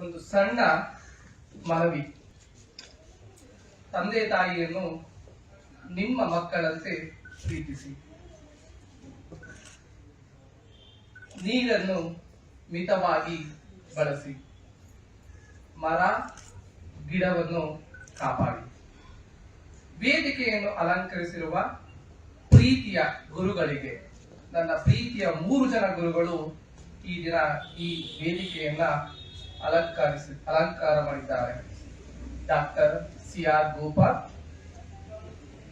ಒಂದು ಸಣ್ಣ ಮನವಿ. ತಂದೆ ತಾಯಿಯನ್ನು ನಿಮ್ಮ ಮಕ್ಕಳಂತೆ ಪ್ರೀತಿಸಿ. ನೀರನ್ನು ಮಿತವಾಗಿ ಬಳಸಿ. ಮರ, ಗಿಡವನ್ನು ಕಾಪಾಡಿ. ವೇದಿಕೆಯನ್ನು ಅಲಂಕರಿಸಿರುವ ಪ್ರೀತಿಯ ಗುರುಗಳಿಗೆ, ನನ್ನ ಪ್ರೀತಿಯ ಮೂರು ಜನ ಗುರುಗಳು ಈ ದಿನ ಈ ವೇದಿಕೆಯನ್ನ ಅಲಂಕರಿಸಿ ಅಲಂಕಾರ ಮಾಡಿದ್ದಾರೆ doctor C R Gopal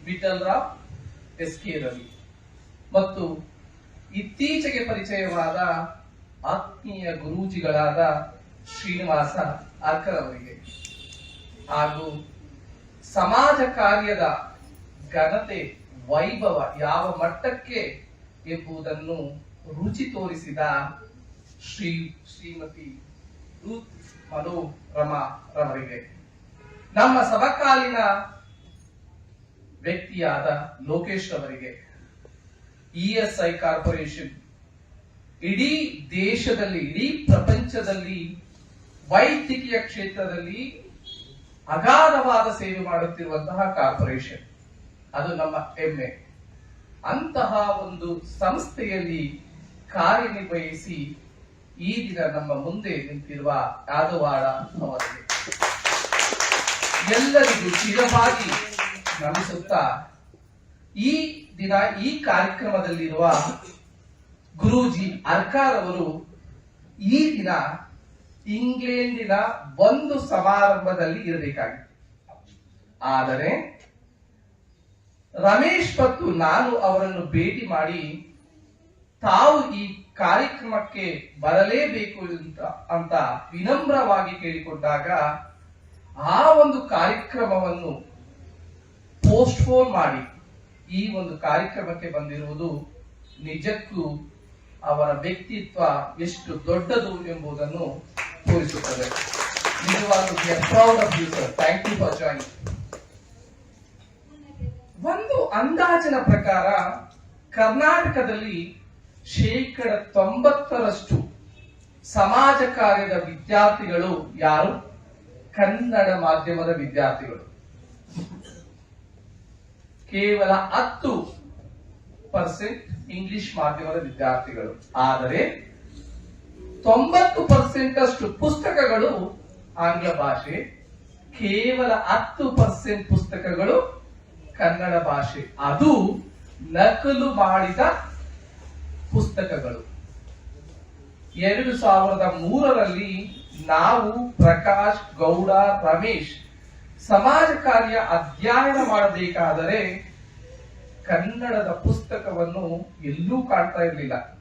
Vitthal Rao S K Ravi ಮತ್ತು ಇತ್ತೀಚೆಗೆ ಪರಿಚಯವಾದ ಆತ್ಮೀಯ ಗುರೂಜಿಗಳಾದ ಶ್ರೀನಿವಾಸ ಅರ್ಕರ್ ಅವರಿಗೆ ಹಾಗೂ ಸಮಾಜ ಕಾರ್ಯದ ಘನತೆ ವೈಭವ ಯಾವ ಮಟ್ಟಕ್ಕೆ ಎಂಬುದನ್ನು ರುಚಿ ತೋರಿಸಿದ ಶ್ರೀ ಶ್ರೀಮತಿ ರೂತ್ ರಮ ರವರಿಗೆ ನಮ್ಮ ಸಮಕಾಲೀನ ವ್ಯಕ್ತಿಯಾದ ಲೋಕೇಶ್ ಅವರಿಗೆ ಇಎಸ್ಐ ಕಾರ್ಪೊರೇಷನ್ ಇಡೀ ದೇಶದಲ್ಲಿ, ಇಡೀ ಪ್ರಪಂಚದಲ್ಲಿ, ವೈದ್ಯಕೀಯ ಕ್ಷೇತ್ರದಲ್ಲಿ ಅಗಾಧವಾದ ಸೇವೆ ಮಾಡುತ್ತಿರುವಂತಹ ಕಾರ್ಪೊರೇಷನ್. ಅದು ನಮ್ಮ ಹೆಮ್ಮೆ ಅಂತಹ ಒಂದು ಸಂಸ್ಥೆಯಲ್ಲಿ ಕಾರ್ಯನಿರ್ವಹಿಸಿ ಈ ದಿನ ನಮ್ಮ ಮುಂದೆ ನಿಂತಿರುವ ಯಾದವಾಡ ಅವರಿಗೆ. ಎಲ್ಲರಿಗೂ ಚಿರವಾಗಿ ನಮಿಸುತ್ತಾ ಈ ದಿನ ಈ ಕಾರ್ಯಕ್ರಮದಲ್ಲಿರುವ ಗುರೂಜಿ ಅರ್ಕಾರ್ ಅವರು ಈ ದಿನ ಇಂಗ್ಲೆಂಡಿನ ಒಂದು ಸಮಾರಂಭದಲ್ಲಿ ಇರಬೇಕಾಗಿತ್ತು. ಆದರೆ ರಮೇಶ್ ಮತ್ತು ನಾನು ಅವರನ್ನು ಭೇಟಿ ಮಾಡಿ ತಾವು ಈ ಕಾರ್ಯಕ್ರಮಕ್ಕೆ ಬರಲೇಬೇಕು ಅಂತ ಅಂತ ವಿನಮ್ರವಾಗಿ ಕೇಳಿಕೊಂಡಾಗ ಆ ಒಂದು ಕಾರ್ಯಕ್ರಮವನ್ನು ಪೋಸ್ಟ್ಪೋನ್ ಮಾಡಿ ಈ ಒಂದು ಕಾರ್ಯಕ್ರಮಕ್ಕೆ ಬಂದಿರುವುದು ನಿಜಕ್ಕೂ ಅವರ ವ್ಯಕ್ತಿತ್ವ ಎಷ್ಟು ದೊಡ್ಡದು ಎಂಬುದನ್ನು ತೋರಿಸುತ್ತದೆ. ಒಂದು ಅಂದಾಜಿನ ಪ್ರಕಾರ ಕರ್ನಾಟಕದಲ್ಲಿ ಶೇಕಡ ತೊಂಬತ್ತರಷ್ಟು ಸಮಾಜ ಕಾರ್ಯದ ವಿದ್ಯಾರ್ಥಿಗಳು ಯಾರು? ಕನ್ನಡ ಮಾಧ್ಯಮದ ವಿದ್ಯಾರ್ಥಿಗಳು. ಕೇವಲ ಹತ್ತು ಪರ್ಸೆಂಟ್ ಇಂಗ್ಲಿಷ್ ಮಾಧ್ಯಮದ ವಿದ್ಯಾರ್ಥಿಗಳು. ಆದರೆ ತೊಂಬತ್ತು ಪರ್ಸೆಂಟ್ ಅಷ್ಟು ಪುಸ್ತಕಗಳು ಆಂಗ್ಲ ಭಾಷೆ, ಕೇವಲ ಹತ್ತು ಪರ್ಸೆಂಟ್ ಪುಸ್ತಕಗಳು ಕನ್ನಡ ಭಾಷೆ. ಅದು ನಕಲು ಮಾಡಿದ ಪುಸ್ತಕಗಳು. ಎರಡು ಸಾವಿರದ ಮೂರರಲ್ಲಿ ನಾವು ಪ್ರಕಾಶ್, ಗೌಡ, ರಮೇಶ್ ಸಮಾಜ ಕಾರ್ಯ ಅಧ್ಯಯನ ಮಾಡಬೇಕಾದರೆ ಕನ್ನಡದ ಪುಸ್ತಕವನ್ನು ಎಲ್ಲೂ ಕಾಣ್ತಾ ಇರಲಿಲ್ಲ.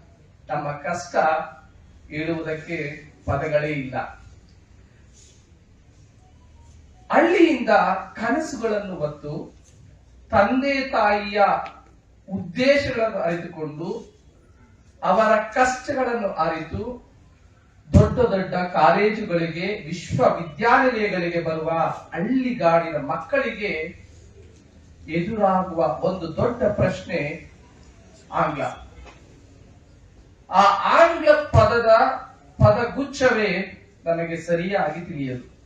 ನಮ್ಮ ಕಷ್ಟ ಹೇಳುವುದಕ್ಕೆ ಪದಗಳೇ ಇಲ್ಲ. ಹಳ್ಳಿಯಿಂದ ಕನಸುಗಳನ್ನು ಹೊತ್ತು ತಂದೆ ತಾಯಿಯ ಉದ್ದೇಶಗಳನ್ನು ಅರಿತುಕೊಂಡು ಅವರ ಕಷ್ಟಗಳನ್ನು ಅರಿತು ದೊಡ್ಡ ದೊಡ್ಡ ಕಾಲೇಜುಗಳಿಗೆ, ವಿಶ್ವವಿದ್ಯಾನಿಲಯಗಳಿಗೆ ಬರುವ ಹಳ್ಳಿಗಾಡಿನ ಮಕ್ಕಳಿಗೆ ಎದುರಾಗುವ ಒಂದು ದೊಡ್ಡ ಪ್ರಶ್ನೆ ಆಂಗ್ಲ. ಆ ಆಂಗ್ಲ ಪದದ ಪದಗುಚ್ಛವೇ ನಮಗೆ ಸರಿಯಾಗಿ ತಿಳಿಯದು.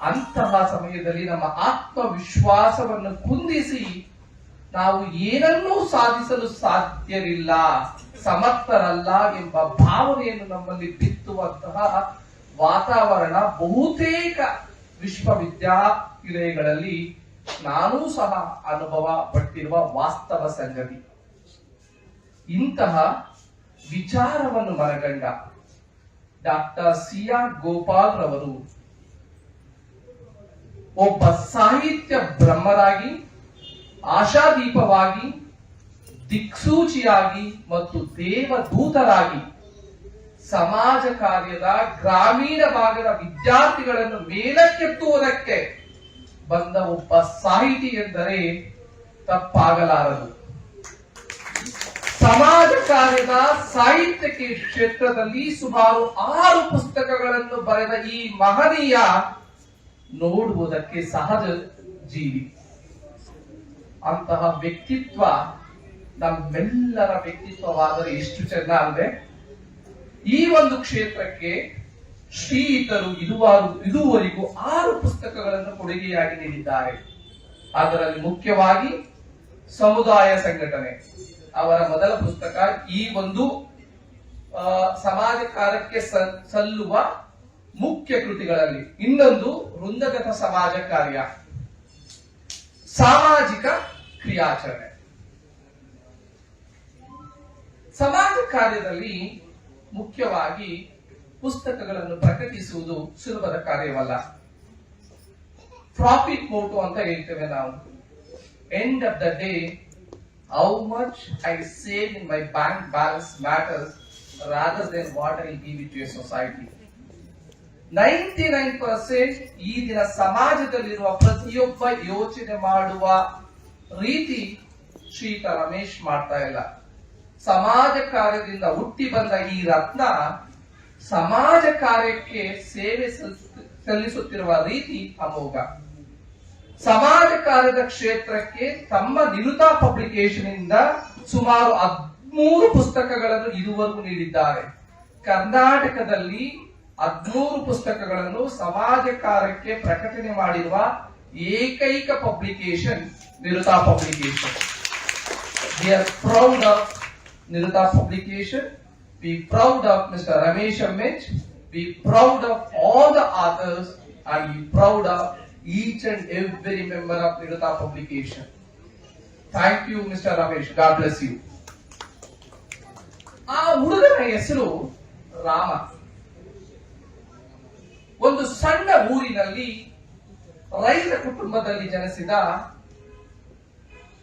ಅಂತಹ ಸಮಯದಲ್ಲಿ ನಮ್ಮ ಆತ್ಮವಿಶ್ವಾಸವನ್ನು ಕುಂದಿಸಿ ನಾವು ಏನನ್ನೂ ಸಾಧಿಸಲು ಸಾಧ್ಯವಿಲ್ಲ ಸಮರ್ಥರಲ್ಲ ಎಂಬ ಭಾವನೆಯನ್ನು ನಮ್ಮಲ್ಲಿ ಬಿತ್ತುವಂತಹ ವಾತಾವರಣ ಬಹುತೇಕ ವಿಶ್ವವಿದ್ಯಾಲಯಗಳಲ್ಲಿ ನಾನೂ ಸಹ ಅನುಭವ ಪಟ್ಟಿರುವ ವಾಸ್ತವ ಸಂಗತಿ. ಇಂತಹ ವಿಚಾರವನ್ನು ಮನಗಂಡ ಡಾಕ್ಟರ್ ಸಿ. ಆರ್. ಗೋಪಾಲ್ ರವರು ಒಬ್ಬ ಸಾಹಿತ್ಯ ಬ್ರಹ್ಮರಾಗಿ, ಆಶಾದೀಪವಾಗಿ ದಿಕ್ಸೂಚಿಯಾಗಿ ಮತ್ತು ದೇವದೂತರಾಗಿ ಸಮಾಜ ಕಾರ್ಯದ ಗ್ರಾಮೀಣ ಭಾಗದ ವಿದ್ಯಾರ್ಥಿಗಳನ್ನು ಮೇಲಕ್ಕೆತ್ತುವುದಕ್ಕೆ ಬಂದ ಒಬ್ಬ ಸಾಹಿತಿ ಎಂದರೆ ತಪ್ಪಾಗಲಾರದು. ಸಮಾಜ ಕಾರ್ಯದ ಸಾಹಿತ್ಯಕ್ಕೆ ಕ್ಷೇತ್ರದಲ್ಲಿ ಸುಮಾರು ಆರು ಪುಸ್ತಕಗಳನ್ನು ಬರೆದ ಈ ಮಹನೀಯ ನೋಡುವುದಕ್ಕೆ ಸಹಜ ಜೀವಿ. ಅಂತಹ ವ್ಯಕ್ತಿತ್ವ ನಮ್ಮೆಲ್ಲರ ವ್ಯಕ್ತಿತ್ವವಾದರೆ ಎಷ್ಟು ಚೆನ್ನ ಅಲ್ಲದೆ ಈ ಒಂದು ಕ್ಷೇತ್ರಕ್ಕೆ ಶ್ರೀಯುತರು ಇದುವಾರು ಇದುವರೆಗೂ ಆರು ಪುಸ್ತಕಗಳನ್ನು ಕೊಡುಗೆಯಾಗಿ ನೀಡಿದ್ದಾರೆ. ಅದರಲ್ಲಿ ಮುಖ್ಯವಾಗಿ ಸಮುದಾಯ ಸಂಘಟನೆ. ಅವರ ಮೊದಲ ಪುಸ್ತಕ ಈ ಒಂದು ಸಮಾಜ ಕಾರ್ಯಕ್ಕೆ ಸಲ್ಲುವ ಮುಖ್ಯ ಕೃತಿಗಳಲ್ಲಿ. ಇನ್ನೊಂದು ವೃಂದಗತ ಸಮಾಜ ಕಾರ್ಯ. ಸಾಮಾಜಿಕ ಕ್ರಿಯಾಚರಣೆ. ಸಮಾಜ ಕಾರ್ಯದಲ್ಲಿ ಮುಖ್ಯವಾಗಿ ಪುಸ್ತಕಗಳನ್ನು ಪ್ರಕಟಿಸುವುದು ಸುಲಭದ ಕಾರ್ಯವಲ್ಲ. ಪ್ರಾಫಿಟ್ ಮೋಟು ಅಂತ ಹೇಳ್ತೇವೆ ನಾವು. End of the day how much I save in my bank balance matters rather then what I give it you society ninety nine percent ಈ ದಿನ ಸಮಾಜದಲ್ಲಿರುವ ಪ್ರತಿಯೊಬ್ಬ ಯೋಚನೆ ಮಾಡುವ ರೀತಿ ಶ್ರೀತ ರಮೇಶ್ ಮಾಡ್ತಾ ಇಲ್ಲ. ಸಮಾಜ ಕಾರ್ಯದಿಂದ ಹುಟ್ಟಿ ಬಂದ ಈ ರತ್ನ ಸಮಾಜ ಕಾರ್ಯಕ್ಕೆ ಸೇವೆ ಸಲ್ಲಿಸುತ್ತಿರುವ ರೀತಿ ಅಮೋಘ. ಸಮಾಜ ಕಾರ್ಯದ ಕ್ಷೇತ್ರಕ್ಕೆ ತಮ್ಮ ನಿರುತಾ ಪಬ್ಲಿಕೇಶನ್ ಇಂದ ಸುಮಾರು ಹದಿಮೂರು ಪುಸ್ತಕಗಳನ್ನು ಇದುವರೆಗೂ ನೀಡಿದ್ದಾರೆ. ಕರ್ನಾಟಕದಲ್ಲಿ ಹದಿಮೂರು ಪುಸ್ತಕಗಳನ್ನು ಸಮಾಜ ಕಾರ್ಯಕ್ಕೆ ಪ್ರಕಟಣೆ ಮಾಡಿರುವ ಏಕೈಕ publication Niruta publication we are proud of Nirata publication. Be proud of Mr. Ramesh Amit. Be proud of all the authors and be proud of each and every member of Nirata publication. Thank you, Mr. Ramesh. God bless you. ಆ ಹುಡುಗನ ಹೆಸರು ರಾಮ ಒಂದು ಸಣ್ಣ ಊರಿನಲ್ಲಿ ರೈತ ಕುಟುಂಬದಲ್ಲಿ ಜನಿಸಿದ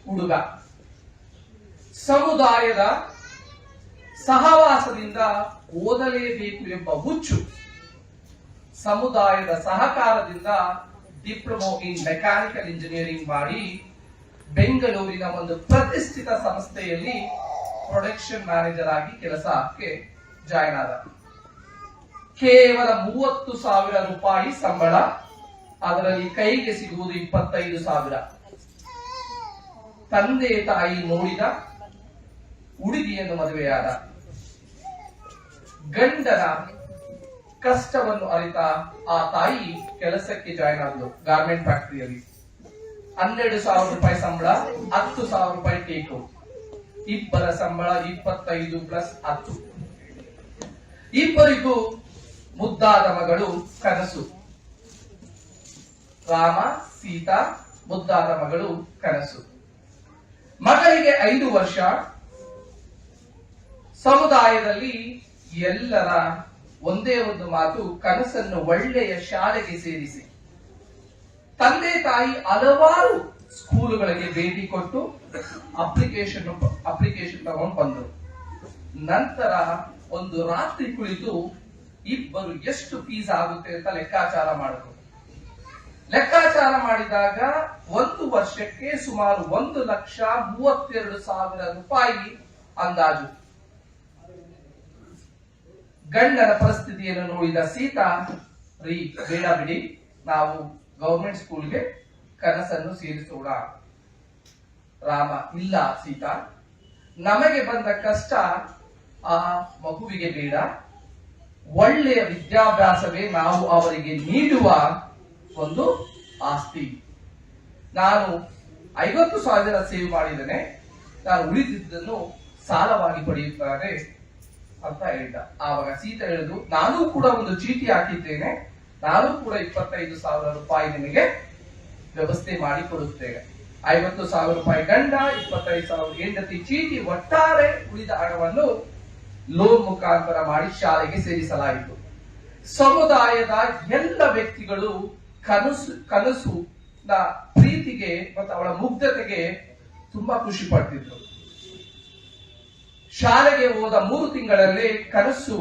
ಹುಡುಗ ಸಮುದಾಯದ ಸಹವಾಸದಿಂದ ಓದಲೇಬೇಕು ಎಂಬ ಹುಚ್ಚು ಸಮುದಾಯದ ಸಹಕಾರದಿಂದ ಡಿಪ್ಲೊಮೊ ಇನ್ ಮೆಕ್ಯಾನಿಕಲ್ ಇಂಜಿನಿಯರಿಂಗ್ ಮಾಡಿ ಬೆಂಗಳೂರಿನ ಒಂದು ಪ್ರತಿಷ್ಠಿತ ಸಂಸ್ಥೆಯಲ್ಲಿ ಪ್ರೊಡಕ್ಷನ್ ಮ್ಯಾನೇಜರ್ ಆಗಿ ಕೆಲಸಕ್ಕೆ ಜಾಯ್ನ್ ಆದ. ಕೇವಲ ಮೂವತ್ತು ಸಾವಿರ ರೂಪಾಯಿ ಸಂಬಳ, ಅದರಲ್ಲಿ ಕೈಗೆ ಸಿಗುವುದು ಇಪ್ಪತ್ತೈದು ಸಾವಿರ. ತಂದೆ ತಾಯಿ ನೋಡಿದ, ಹುಡುಗಿಯನ್ನು ಮದುವೆಯಾದ. ಗಂಡನ ಕಷ್ಟವನ್ನು ಅರಿತ ಆ ತಾಯಿ ಕೆಲಸಕ್ಕೆ ಜಾಯ್ನ್ ಆದ್ಲು ಗಾರ್ಮೆಂಟ್ ಫ್ಯಾಕ್ಟರಿಯಲ್ಲಿ ಹನ್ನೆರಡು ಸಾವಿರ ರೂಪಾಯಿ ಸಂಬಳ, ಹತ್ತು ಸಾವಿರ ರೂಪಾಯಿ ಟೇಕು ಇಬ್ಬರ ಸಂಬಳ ಇಪ್ಪತ್ತೈದು ಪ್ಲಸ್ ಹತ್ತು. ಇಬ್ಬರಿಗೂ ಮುದ್ದಾದ ಮಗಳು ಕನಸು. ರಾಮ, ಸೀತಾ, ಮುದ್ದಾದ ಮಗಳು ಕನಸು. ಮಗಳಿಗೆ ಐದು ವರ್ಷ. ಸಮುದಾಯದಲ್ಲಿ ಎಲ್ಲರ ಒಂದೇ ಒಂದು ಮಾತು, ಕನಸನ್ನು ಒಳ್ಳೆಯ ಶಾಲೆಗೆ ಸೇರಿಸಿ. ತಂದೆ ತಾಯಿ ಹಲವಾರು ಸ್ಕೂಲುಗಳಿಗೆ ಭೇಟಿ ಕೊಟ್ಟು ಅಪ್ಲಿಕೇಶನ್ ಅಪ್ಲಿಕೇಶನ್ ತಗೊಂಡು ಬಂದರು. ನಂತರ ಒಂದು ರಾತ್ರಿ ಕುಳಿತು ಇಬ್ಬರು ಎಷ್ಟು ಫೀಸ್ ಆಗುತ್ತೆ ಅಂತ ಲೆಕ್ಕಾಚಾರ ಮಾಡಿದ್ರು. ಲೆಕ್ಕಾಚಾರ ಮಾಡಿದಾಗ ಒಂದು ವರ್ಷಕ್ಕೆ ಸುಮಾರು ಒಂದು ಲಕ್ಷ ಮೂವತ್ತೆರಡು ಸಾವಿರ ರೂಪಾಯಿ ಅಂದಾಜು. ಗಂಡನ ಪರಿಸ್ಥಿತಿಯನ್ನು ನೋಡಿದ ಸೀತಾ, ರೀ, ಬೇಡ ಬಿಡಿ, ನಾವು ಗೌರ್ಮೆಂಟ್ ಸ್ಕೂಲ್ಗೆ ಕನಸನ್ನು ಸೇರಿಸೋಣ. ರಾಮ, ಇಲ್ಲ ಸೀತಾ, ನಮಗೆ ಬಂದ ಕಷ್ಟ ಆ ಮಗುವಿಗೆ ಬೇಡ. ಒಳ್ಳೆಯ ವಿದ್ಯಾಭ್ಯಾಸವೇ ನಾವು ಅವರಿಗೆ ನೀಡುವ ಒಂದು ಆಸ್ತಿ. ನಾನು ಐವತ್ತು ಸಾವಿರ ಸೇವ್ ಮಾಡಿದರೆ ನಾನು ಉಳಿದಿದ್ದನ್ನು ಸಾಲವಾಗಿ ಪಡೆಯುತ್ತಾರೆ ಅಂತ ಹೇಳಿದ ಆವಾಗ ಸೀತ ಹೇಳಿದ್ರು, ನಾನು ಕೂಡ ಒಂದು ಚೀಟಿ ಹಾಕಿದ್ದೇನೆ. ನಾನು ಕೂಡ ಇಪ್ಪತ್ತೈದು ಸಾವಿರ ರೂಪಾಯಿ ನಿಮಗೆ ವ್ಯವಸ್ಥೆ ಮಾಡಿ ಕೊಡುತ್ತೇನೆ ಐವತ್ತು ಸಾವಿರ ರೂಪಾಯಿ ಗಂಡ ಇಪ್ಪತ್ತೈದು ಸಾವಿರ ಹೆಂಡತಿ ಚೀಟಿ ಒಟ್ಟಾರೆ ಉಳಿದ ಹಣವನ್ನು ಲೋನ್ ಮುಖಾಂತರ ಮಾಡಿ ಶಾಲೆಗೆ ಸೇರಿಸಲಾಯಿತು. ಸಮುದಾಯದ ಎಲ್ಲ ವ್ಯಕ್ತಿಗಳು ಕನಸು ಕನಸು ಪ್ರೀತಿಗೆ ಮತ್ತು ಅವಳ ಮುಗ್ಧತೆಗೆ ತುಂಬಾ ಖುಷಿ ಪಡ್ತಿದ್ರು. ಶಾಲೆಗೆ ಹೋದ ಮೂರು ತಿಂಗಳಲ್ಲಿ ಕನಸು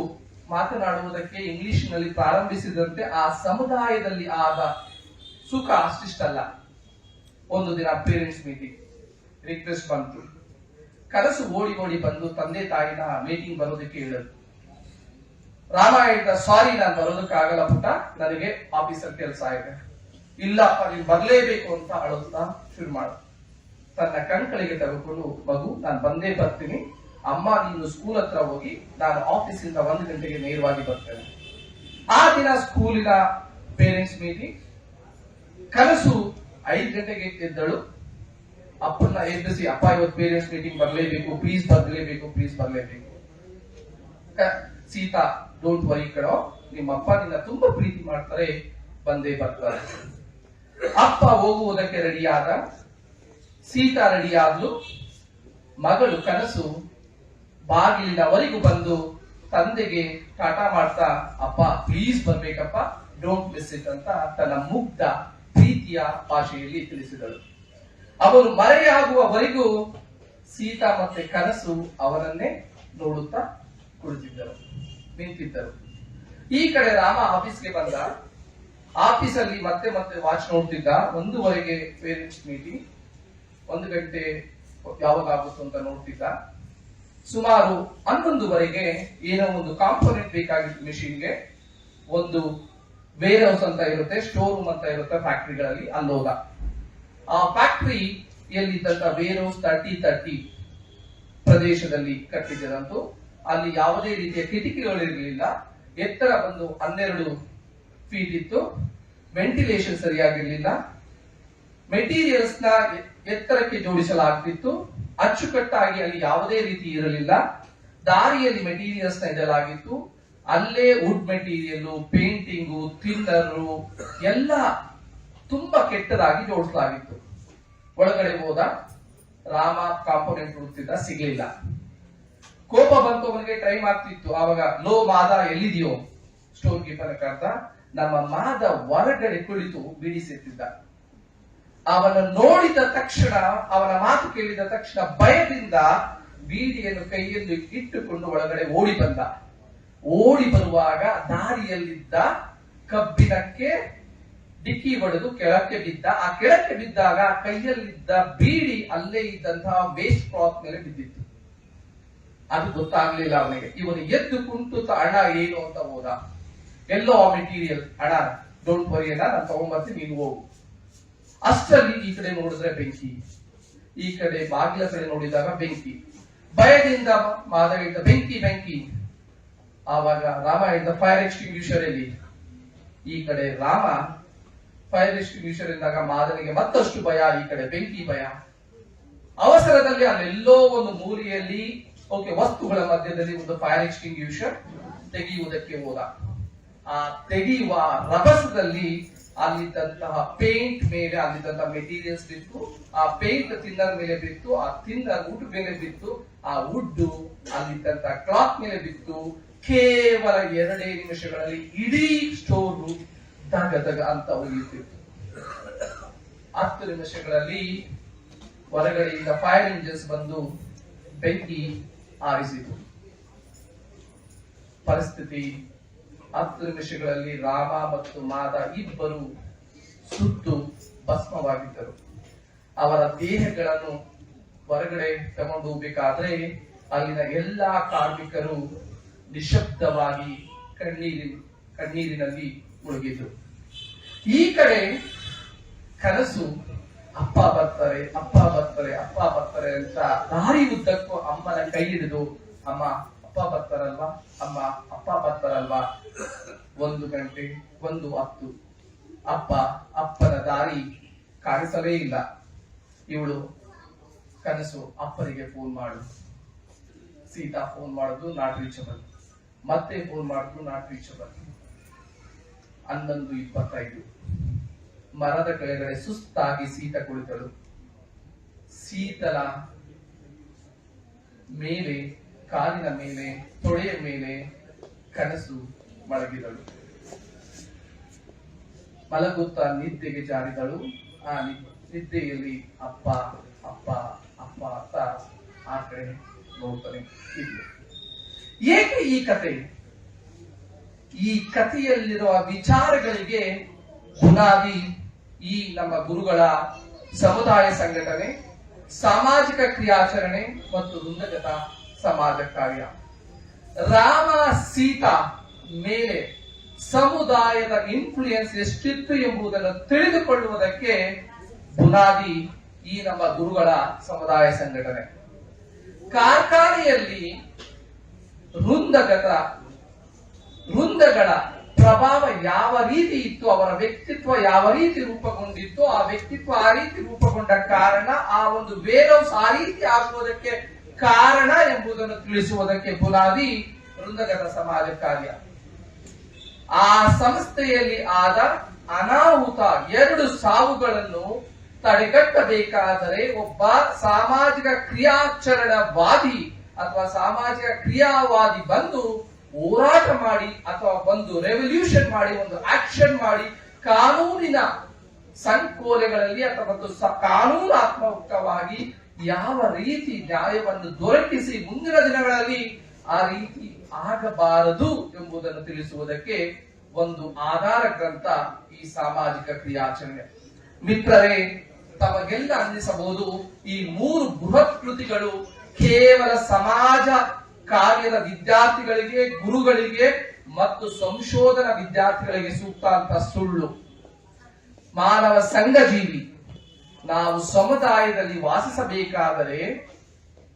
ಮಾತನಾಡುವುದಕ್ಕೆ ಇಂಗ್ಲಿಷ್ನಲ್ಲಿ ಪ್ರಾರಂಭಿಸಿದಂತೆ ಆ ಸಮುದಾಯದಲ್ಲಿ ಆದ ಸುಖ ಅಷ್ಟಿಷ್ಟಲ್ಲ. ಒಂದು ದಿನ ಪೇರೆಂಟ್ಸ್ ಮೀಟಿಂಗ್ ರಿಕ್ವೆಸ್ಟ್ ಬಂತು. ಕನಸು ಓಡಿ ಓಡಿ ಬಂದು ತಂದೆ ತಾಯಿನ ಮೀಟಿಂಗ್ ಬರೋದಕ್ಕೆ ಹೇಳಿದ್ರು ರಾಮಾಯಣದ ಸಾರಿ ನಾನು ಬರೋದಕ್ಕಾಗಲ್ಲ ಪುಟ ನನಗೆ ಆಫೀಸರ್ ಕೆಲಸ ಇದೆ. ಇಲ್ಲಪ್ಪ ನೀವು ಬರಲೇಬೇಕು ಅಂತ ಅಳುತ್ತಾ ಶುರು ಮಾಡ. ತನ್ನ ಕಣ್ಗಳಿಗೆ ತೆಗೆದುಕೊಂಡು ಮಗು, ನಾನು ಬಂದೇ ಬರ್ತೀನಿ. ಅಮ್ಮ ನೀನು ಸ್ಕೂಲ್ ಹತ್ರ ಹೋಗಿ ನಾನು ಆಫೀಸಿಂದ ಒಂದು ಗಂಟೆಗೆ ನೇರವಾಗಿ ಬರ್ತೇನೆ. ಆ ದಿನ ಸ್ಕೂಲಿನ ಪೇರೆಂಟ್ಸ್ ಮೀಟಿಂಗ್ ಕನಸು ಐದು ಗಂಟೆಗೆ ಎದ್ದಳು. ಅಪ್ಪನ ಎಬ್ಬಿಸಿ, ಅಪ್ಪ, ಇವತ್ತು ಪೇರೆಂಟ್ಸ್ ಮೀಟಿಂಗ್ ಬರಲೇಬೇಕು ಪ್ಲೀಸ್ ಬರಲೇಬೇಕು ಪ್ಲೀಸ್ ಬರಲೇಬೇಕು. ಸೀತಾ ಡೋಂಟ್ ವರಿ ಕಡೋ ನಿಮ್ಮ ಅಪ್ಪ ನಿನ್ನ ತುಂಬಾ ಪ್ರೀತಿ ಮಾಡ್ತಾರೆ. ಬಂದೇ ಬರ್ತಾರೆ. ಅಪ್ಪ ಹೋಗುವುದಕ್ಕೆ ರೆಡಿಯಾದ ಸೀತಾ ರೆಡಿಯಾದ್ಲು ಮಗಳು ಕನಸು ಬಾಗಿಲಿನವರೆಗೂ ಬಂದು ತಂದೆಗೆ ಟಾಟಾ ಮಾಡ್ತಾ, ಅಪ್ಪ ಪ್ಲೀಸ್ ಬರ್ಬೇಕಪ್ಪ ಡೋಂಟ್ ಮಿಸ್ ಇಟ್ ಅಂತ ತನ್ನ ಮುಗ್ಧ ಪ್ರೀತಿಯ ಭಾಷೆಯಲ್ಲಿ ತಿಳಿಸಿದಳು. ಅವರು ಮರೆಯಾಗುವವರೆಗೂ ಸೀತಾ ಮತ್ತೆ ಕನಸು ಅವರನ್ನೇ ನೋಡುತ್ತಾ ಕುಳಿತಿದ್ದರು, ನಿಂತಿದ್ದರು. ಈ ಕಡೆ ರಾಮ ಆಫೀಸ್ಗೆ ಬಂದ. ಆಫೀಸಲ್ಲಿ ಮತ್ತೆ ಮತ್ತೆ ವಾಚ್ ನೋಡ್ತಿದ್ದ. ಒಂದೂವರೆಗೆ ಪೇರೆಂಟ್ಸ್ ಮೀಟಿಂಗ್. ಒಂದು ಗಂಟೆ ಯಾವಾಗ ಆಗುತ್ತೋ ಅಂತ ನೋಡ್ತಿದ್ದ. ಸುಮಾರು ಹನ್ನೊಂದುವರೆಗೆ ಏನೋ ಒಂದು ಕಾಂಪೋನೆಂಟ್ ಬೇಕಾಗಿತ್ತು ಮಿಷಿನ್ಗೆ ಒಂದು ವೇರ್ ಹೌಸ್ ಅಂತ ಇರುತ್ತೆ ಸ್ಟೋರ್ ರೂಮ್ ಅಂತ ಇರುತ್ತೆ ಫ್ಯಾಕ್ಟ್ರಿಗಳಲ್ಲಿ ಅಲ್ಲೋದ ಆ ಫ್ಯಾಕ್ಟ್ರಿ ಎಲ್ಲಿದ್ದಂತ ವೇರ್ ಹೌಸ್ ತರ್ಟಿ ತರ್ಟಿ ಪ್ರದೇಶದಲ್ಲಿ ಕಟ್ಟಿದ್ದರಂತೂ ಅಲ್ಲಿ ಯಾವುದೇ ರೀತಿಯ ಕಿಟಕಿಗಳಿರಲಿಲ್ಲ. ಎತ್ತರ ಒಂದು ಹನ್ನೆರಡು ಫೀಟ್ ಇತ್ತು. ವೆಂಟಿಲೇಷನ್ ಸರಿಯಾಗಿರ್ಲಿಲ್ಲ. ಮೆಟೀರಿಯಲ್ಸ್ನ ಎತ್ತರಕ್ಕೆ ಜೋಡಿಸಲಾಗ್ತಿತ್ತು. ಅಚ್ಚುಕಟ್ಟಾಗಿ ಅಲ್ಲಿ ಯಾವುದೇ ರೀತಿ ಇರಲಿಲ್ಲ. ದಾರಿಯಲ್ಲಿ ಮೆಟೀರಿಯಲ್ಸ್ನ ಇಡಲಾಗಿತ್ತು. ಅಲ್ಲೇ ವುಡ್ ಮೆಟೀರಿಯಲ್ ಪೇಂಟಿಂಗು ಥಿನ್ನರು ಎಲ್ಲ ತುಂಬಾ ಕೆಟ್ಟದಾಗಿ ಜೋಡಿಸಲಾಗಿತ್ತು. ಒಳಗಡೆ ಹೋದ ರಾಮ ಕಾಂಪೋನೆಂಟ್ ಹುಡುಕ್ತಿದ್ದ ಸಿಗ್ಲಿಲ್ಲ. ಕೋಪ ಬಂತು ಅವನಿಗೆ ಟ್ರೈ ಆಗ್ತಿತ್ತು ಆವಾಗ, ಲೋ, ಮಾದ, ಎಲ್ಲಿದೆಯೋ? ಸ್ಟೋರ್ ಕೀಪರ್ ಕರ್ತ ನಮ್ಮ ಮಾದ ಹೊರಗಡೆ ಕುಳಿತು ಬಿಡಿಸುತ್ತಿದ್ದ ಅವನ ನೋಡಿದ ತಕ್ಷಣ, ಅವನ ಮಾತು ಕೇಳಿದ ತಕ್ಷಣ ಭಯದಿಂದ ಬೀಡಿಯನ್ನು ಕೈಯಲ್ಲಿ ಇಟ್ಟುಕೊಂಡು ಒಳಗಡೆ ಓಡಿ ಬಂದ. ಓಡಿ ಬರುವಾಗ ದಾರಿಯಲ್ಲಿದ್ದ ಕಬ್ಬಿಣಕ್ಕೆ ಡಿಕ್ಕಿ ಹೊಡೆದು ಕೆಳಕ್ಕೆ ಬಿದ್ದ. ಆ ಕೆಳಕ್ಕೆ ಬಿದ್ದಾಗ ಕೈಯಲ್ಲಿದ್ದ ಬೀಡಿ ಅಲ್ಲೇ ಇದ್ದಂತಹ ವೇಸ್ಟ್ ಕ್ಲಾತ್ ಮೇಲೆ ಬಿದ್ದಿತ್ತು. ಅದು ಗೊತ್ತಾಗ್ಲಿಲ್ಲ ಅವನಿಗೆ. ಇವನು ಎದ್ದು ಕುಂತು ಹಣ ಏನು? ಅಂತ ಹೋದ. ಎಲ್ಲೋ ಆ ಮೆಟೀರಿಯಲ್ ಹಣ ಡೋಂಟ್ ವರಿ ಅಣ್ಣ, ನಾನು ತಗೊಂಡ್ಬರ್ತೀನಿ ನೀನು ಹೋಗು. ಅಷ್ಟರಲ್ಲಿ ಈ ಕಡೆ ನೋಡಿದ್ರೆ ಬೆಂಕಿ. ಈ ಕಡೆ ಬಾಗಿಲ ಕಡೆ ನೋಡಿದಾಗ ಬೆಂಕಿ. ಭಯದಿಂದ ಇದ್ದ ಬೆಂಕಿ ಬೆಂಕಿ. ಆವಾಗ ರಾಮ ಇದ್ದ ಫೈರ್ ಎಕ್ಸ್ಟಿಂಗ್ಯೂಷರ್ ಇಲ್ಲಿ ಈ ಕಡೆ ರಾಮ ಫೈರ್ ಎಕ್ಸ್ಟಿಂಗ್ಯೂಷರ್ ಇದ್ದಾಗ ಮಾದರಿಗೆ ಮತ್ತಷ್ಟು ಭಯ, ಈ ಕಡೆ ಬೆಂಕಿ ಭಯ. ಅವಸರದಲ್ಲಿ ಅಲ್ಲೆಲ್ಲೋ ಒಂದು ಮೂಲೆಯಲ್ಲಿ ಓಕೆ ವಸ್ತುಗಳ ಮಧ್ಯದಲ್ಲಿ ಒಂದು ಫೈರ್ ಎಕ್ಸ್ಟಿಂಗ್ಯೂಷರ್ ತೆಗೆಯುವುದಕ್ಕೆ ಹೋದ. ಆ, ತೆಗೆಯುವ ರಭಸದಲ್ಲಿ ಅಲ್ಲಿದ್ದಂತಹ ಪೇಂಟ್ ಮೇಲೆ ಅಲ್ಲಿದ್ದಂತಹ ಮೆಟೀರಿಯಲ್ಸ್ ಬಿತ್ತು. ಆ ಪೇಂಟ್ ತಿನ್ನರ್ ಮೇಲೆ ಬಿತ್ತು, ಆ ತಿನ್ನರ್ ವುಡ್ ಮೇಲೆ ಬಿತ್ತು, ಆ ವುಡ್ ಅಲ್ಲಿದ್ದಂತಹ ಕ್ಲಾತ್ ಮೇಲೆ ಬಿತ್ತು. ಕೇವಲ ಎರಡೇ ನಿಮಿಷಗಳಲ್ಲಿ ಇಡೀ ಸ್ಟೋರ್ ದಗ ದಗ ಅಂತ ಹೋಗಿತ್ತು ಹತ್ತು ನಿಮಿಷಗಳಲ್ಲಿ ಹೊರಗಡೆಯಿಂದ ಫೈರ್ ಇಂಜಿನ್ಸ್ ಬಂದು ಬೆಂಕಿ ಆರಿಸಿತು ಪರಿಸ್ಥಿತಿ ಹತ್ತು ನಿಮಿಷಗಳಲ್ಲಿ ರಾಮ ಮತ್ತು ಮಾದ ಇಬ್ಬರು ಸುತ್ತು ಭಸ್ಮವಾಗಿದ್ದರು. ಅವರ ದೇಹಗಳನ್ನು ಹೊರಗಡೆ ತಗೊಂಡು ಹೋಗ್ಬೇಕಾದ್ರೆ ಅಲ್ಲಿನ ಎಲ್ಲಾ ಕಾರ್ಮಿಕರು ನಿಶಬ್ದವಾಗಿ ಕಣ್ಣೀರಿನ, ಕಣ್ಣೀರಿನಲ್ಲಿ ಮುಳುಗಿದ್ರು. ಈ ಕಡೆ ಕನಸು, ಅಪ್ಪ ಬರ್ತಾರೆ ಅಪ್ಪ ಬರ್ತಾರೆ ಅಪ್ಪ ಬರ್ತಾರೆ ಅಂತ ದಾರಿ ಉದ್ದಕ್ಕೂ ಅಮ್ಮನ ಕೈ ಹಿಡಿದು, ಅಮ್ಮ ಅಪ್ಪ ಬರ್ತಾರಲ್ವಾ? ಅಮ್ಮ, ಅಪ್ಪ ಬರ್ತಾರಲ್ವಾ? ಒಂದು ಗಂಟೆ, ಒಂದು ಹತ್ತು. ಅಪ್ಪ, ಅಪ್ಪನ ದಾರಿ ಕಾಣಿಸಲೇ ಇಲ್ಲ. ಇವಳು ಕನಸು ಅಪ್ಪನಿಗೆ ಫೋನ್ ಮಾಡು. ಸೀತಾ ಫೋನ್ ಮಾಡುದು ನಾಟ್ ರೀಚಬಲ್ ಮತ್ತೆ ಫೋನ್ ಮಾಡುದು ನಾಟ್ ರೀಚಬಲ್ ಹನ್ನೊಂದು ಇಪ್ಪತ್ತೈದು. ಮರದ ಕೆಳಗಡೆ ಸುಸ್ತಾಗಿ ಸೀತ ಕುಳಿತಳು. ಸೀತಲ ಮೇಲೆ ಕಾಲಿನ ಮೇಲೆ, ತೊಡೆಯ ಮೇಲೆ ಕನಸು ಮಲಗಿದಳು. ಮಲಗುತ್ತಾ ನಿದ್ದೆಗೆ ಜಾರಿದಳು. ಆ ನಿದ್ದೆಯಲ್ಲಿ, ಅಪ್ಪ ಅಪ್ಪ ಅಪ್ಪ ಅಂತ ಆ ಕಡೆ ನೋಡ್ತಾನೆ ಏಕೆ ಈ ಕತೆ? ಈ ಕಥೆಯಲ್ಲಿರುವ ವಿಚಾರಗಳಿಗೆ ಬುನಾದಿ ಈ ನಮ್ಮ ಗುರುಗಳ ಸಮುದಾಯ ಸಂಘಟನೆ, ಸಾಮಾಜಿಕ ಕ್ರಿಯಾಚರಣೆ ಮತ್ತು ವೃಂದಗತ ಸಮಾಜ ಕಾರ್ಯ ರಾಮ ಸೀತಾ ಮೇಲೆ ಸಮುದಾಯದ ಇನ್ಫ್ಲೂಯೆನ್ಸ್ ಎಷ್ಟಿತ್ತು ಎಂಬುದನ್ನು ತಿಳಿದುಕೊಳ್ಳುವುದಕ್ಕೆ ಬುನಾದಿ ಈ ನಮ್ಮ ಗುರುಗಳ ಸಮುದಾಯ ಸಂಘಟನೆ. ಕಾರ್ಖಾನೆಯಲ್ಲಿ ವೃಂದಗತ, ವೃಂದಗಳ ಪ್ರಭಾವ ಯಾವ ರೀತಿ ಇತ್ತು, ಅವರ ವ್ಯಕ್ತಿತ್ವ ಯಾವ ರೀತಿ ರೂಪುಗೊಂಡಿತ್ತು, ಆ ವ್ಯಕ್ತಿತ್ವ ಆ ರೀತಿ ರೂಪುಗೊಂಡ ಕಾರಣ, ಆ ಒಂದು ವೇರೌಸ್ ಆ ರೀತಿ ಆಗುವುದಕ್ಕೆ ಕಾರಣ ಎಂಬುದನ್ನು ತಿಳಿಸುವುದಕ್ಕೆ ಬುನಾದಿ ವೃಂದಗತ ಸಮಾಜ ಕಾರ್ಯ ಆ ಸಂಸ್ಥೆಯಲ್ಲಿ ಆದ ಅನಾಹುತ ಎರಡು ಸಾವುಗಳನ್ನು ತಡೆಗಟ್ಟಬೇಕಾದರೆ ಒಬ್ಬ ಸಾಮಾಜಿಕ ಕ್ರಿಯಾಚರಣವಾದಿ ಅಥವಾ ಸಾಮಾಜಿಕ ಕ್ರಿಯಾವಾದಿ ಬಂದು ಹೋರಾಟ ಮಾಡಿ ಅಥವಾ ಒಂದು ರೆವಲ್ಯೂಷನ್ ಮಾಡಿ, ಒಂದು ಆಕ್ಷನ್ ಮಾಡಿ ಕಾನೂನಿನ ಸಂಕೋಲೆಗಳಲ್ಲಿ ಅಥವಾ ಕಾನೂನಾತ್ಮಕವಾಗಿ ಯಾವ ರೀತಿ ನ್ಯಾಯವನ್ನು ದೊರಕಿಸಿ ಮುಂದಿನ ದಿನಗಳಲ್ಲಿ ಆ ರೀತಿ ಆಗಬಾರದು ಎಂಬುದನ್ನು ತಿಳಿಸುವುದಕ್ಕೆ ಒಂದು ಆಧಾರ ಗ್ರಂಥ ಈ ಸಾಮಾಜಿಕ ಕ್ರಿಯಾಚರಣೆ. ಮಿತ್ರರೇ, ತಮಗೆಲ್ಲ ಅನ್ನಿಸಬಹುದು ಈ ಮೂರು ಬೃಹತ್ ಕೃತಿಗಳು ಕೇವಲ ಸಮಾಜ ಕಾರ್ಯದ ವಿದ್ಯಾರ್ಥಿಗಳಿಗೆ, ಗುರುಗಳಿಗೆ ಮತ್ತು ಸಂಶೋಧನಾ ವಿದ್ಯಾರ್ಥಿಗಳಿಗೆ ಸೂಕ್ತ ಅಂತ ಸುಳ್ಳು. ಮಾನವ ಸಂಘಜೀವಿ ನಾವು ಸಮುದಾಯದಲ್ಲಿ ವಾಸಿಸಬೇಕಾದರೆ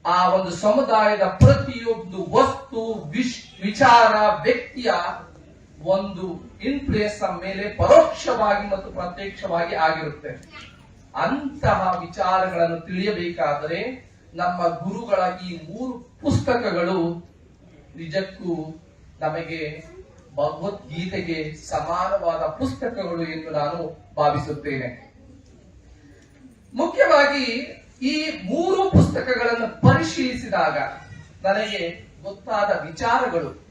ಆ ಒಂದು ಸಮುದಾಯದ ಪ್ರತಿಯೊಂದು ವಸ್ತು, ವಿಶ್, ವಿಚಾರ, ವ್ಯಕ್ತಿಯ ಒಂದು ಇನ್ಫ್ಲೂಯೆನ್ಸ್ ಮೇಲೆ ಪರೋಕ್ಷವಾಗಿ ಮತ್ತು ಪ್ರತ್ಯಕ್ಷವಾಗಿ ಆಗಿರುತ್ತೆ. ಅಂತಹ ವಿಚಾರಗಳನ್ನು ತಿಳಿಯಬೇಕಾದರೆ ನಮ್ಮ ಗುರುಗಳ ಈ ಮೂರು ಪುಸ್ತಕಗಳು ನಿಜಕ್ಕೂ ನಮಗೆ ಭಗವದ್ಗೀತೆಗೆ ಸಮಾನವಾದ ಪುಸ್ತಕಗಳು ಎಂದು ನಾನು ಭಾವಿಸುತ್ತೇನೆ. ಮುಖ್ಯವಾಗಿ ಈ ಮೂರು ಪುಸ್ತಕಗಳನ್ನು ಪರಿಶೀಲಿಸಿದಾಗ ನನಗೆ ಗೊತ್ತಾದ ವಿಚಾರಗಳು.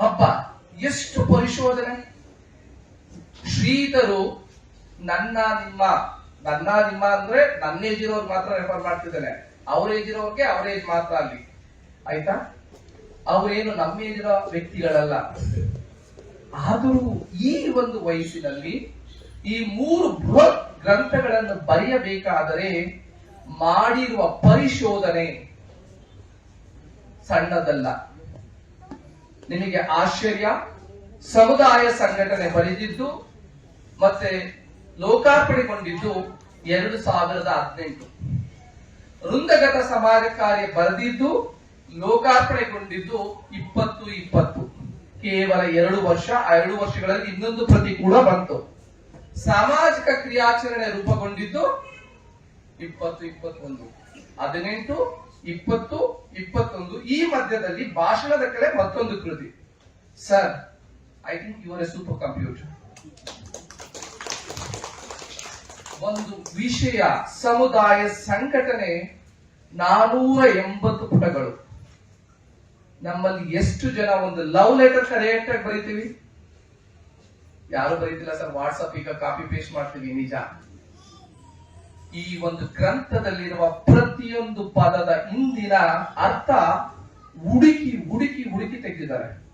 ಹಬ್ಬ, ಎಷ್ಟು ಪರಿಶೋಧನೆ? ಶ್ರೀತರು ನನ್ನ ನಿಮ್ಮ ನನ್ನ ನಿಮ್ಮ ಅಂದ್ರೆ ನನ್ನ ಮಾತ್ರ ರೆಫರ್ ಮಾಡ್ತಿದ್ದಾನೆ. ಅವ್ರ ಏಜ್ ಇರೋರ್ಗೆ ಅವ್ರ ಮಾತ್ರ ಅಲ್ಲಿ. ಆಯ್ತಾ? ಅವರೇನು ನಮ್ಮ ಏಜ್ ಇರೋ ವ್ಯಕ್ತಿಗಳಲ್ಲ. ಆದರೂ ಈ ಒಂದು ವಯಸ್ಸಿನಲ್ಲಿ ಈ ಮೂರು ಬೃಹತ್ ಗ್ರಂಥಗಳನ್ನು ಬರೆಯಬೇಕಾದರೆ ಮಾಡಿರುವ ಪರಿಶೋಧನೆ ಸಣ್ಣದಲ್ಲ. ನಿಮಗೆ ಆಶ್ಚರ್ಯ, ಸಮುದಾಯ ಸಂಘಟನೆ ಬರೆದಿದ್ದು ಮತ್ತೆ ಲೋಕಾರ್ಪಣೆಗೊಂಡಿದ್ದು ಎರಡು ಸಾವಿರದ ಹದಿನೆಂಟು. ವೃಂದಗತ ಸಮಾಜ ಕಾರ್ಯ ಬರೆದಿದ್ದು, ಲೋಕಾರ್ಪಣೆಗೊಂಡಿದ್ದು ಇಪ್ಪತ್ತು ಇಪ್ಪತ್ತು. ಕೇವಲ ಎರಡು ವರ್ಷ, ಆ ಎರಡು ವರ್ಷಗಳಲ್ಲಿ ಇನ್ನೊಂದು ಪ್ರತಿ ಕೂಡ ಬಂತು. ಸಾಮಾಜಿಕ ಕ್ರಿಯಾಚರಣೆ ರೂಪುಗೊಂಡಿದ್ದು ಇಪ್ಪತ್ತು, ಇಪ್ಪತ್ತೊಂದು. ಹದಿನೆಂಟು, ಇಪ್ಪತ್ತು, ಇಪ್ಪತ್ತೊಂದು. ಈ ಮಧ್ಯದಲ್ಲಿ ಭಾಷಣದ ಕಲೆ ಮತ್ತೊಂದು ಕೃತಿ. Sir I think your a super computer ಒಂದು ವಿಷಯ, ಸಮುದಾಯ ಸಂಘಟನೆ ನಾನೂರ ಎಂಬತ್ತು ಪುಟಗಳು. ನಮ್ಮಲ್ಲಿ ಎಷ್ಟು ಜನ ಒಂದು ಲವ್ ಲೆಟರ್ ಕರೆಕ್ಟ್ ಆಗಿ ಬರಿತೀವಿ? ಯಾರು ಬರೀತಿಲ್ಲ ಸರ್ ವಾಟ್ಸಪ್ ಈಗ ಕಾಪಿ ಪೇಸ್ಟ್ ಮಾಡ್ತೀವಿ, ನಿಜ. ಈ ಒಂದು ಗ್ರಂಥದಲ್ಲಿರುವ ಪ್ರತಿಯೊಂದು ಪದದ ಹಿಂದಿನ ಅರ್ಥ ಹುಡುಕಿ ಹುಡುಕಿ ಹುಡುಕಿ ತೆಗೆದಿದ್ದಾರೆ.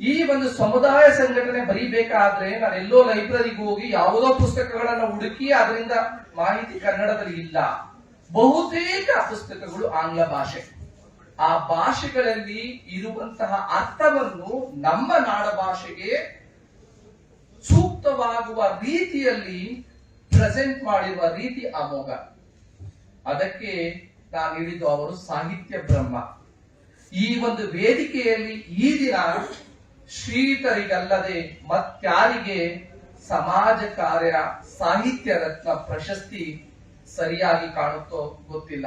ಈ ಒಂದು ಸಮುದಾಯ ಸಂಘಟನೆ ಬರೀಬೇಕಾದ್ರೆ ನಾನು ಎಲ್ಲೋ ಲೈಬ್ರರಿಗೆ ಹೋಗಿ ಯಾವುದೋ ಪುಸ್ತಕಗಳನ್ನ ಹುಡುಕಿ ಅದರಿಂದ ಮಾಹಿತಿ ಕನ್ನಡದಲ್ಲಿ ಇಲ್ಲ. ಬಹುತೇಕ ಪುಸ್ತಕಗಳು ಆಂಗ್ಲ ಭಾಷೆ. ಆ ಭಾಷೆಗಳಲ್ಲಿ ಇರುವಂತಹ ಅರ್ಥವನ್ನು ನಮ್ಮ ನಾಡ ಭಾಷೆಗೆ ಸೂಕ್ತವಾಗುವ ರೀತಿಯಲ್ಲಿ ಪ್ರೆಸೆಂಟ್ ಮಾಡಿರುವ ರೀತಿ ಅಮೋಘ ಅದಕ್ಕೆ ನಾನು ಹೇಳಿದ್ದು ಅವರು ಸಾಹಿತ್ಯ ಬ್ರಹ್ಮ. ಈ ಒಂದು ವೇದಿಕೆಯಲ್ಲಿ ಈ ದಿನ ಶ್ರೀತರಿಗಲ್ಲದೆ ಮತ್ಯಾರಿಗೆ ಸಮಾಜ ಕಾರ್ಯ, ಸಾಹಿತ್ಯ ರತ್ನ ಪ್ರಶಸ್ತಿ ಸರಿಯಾಗಿ ಕಾಣುತ್ತೋ ಗೊತ್ತಿಲ್ಲ.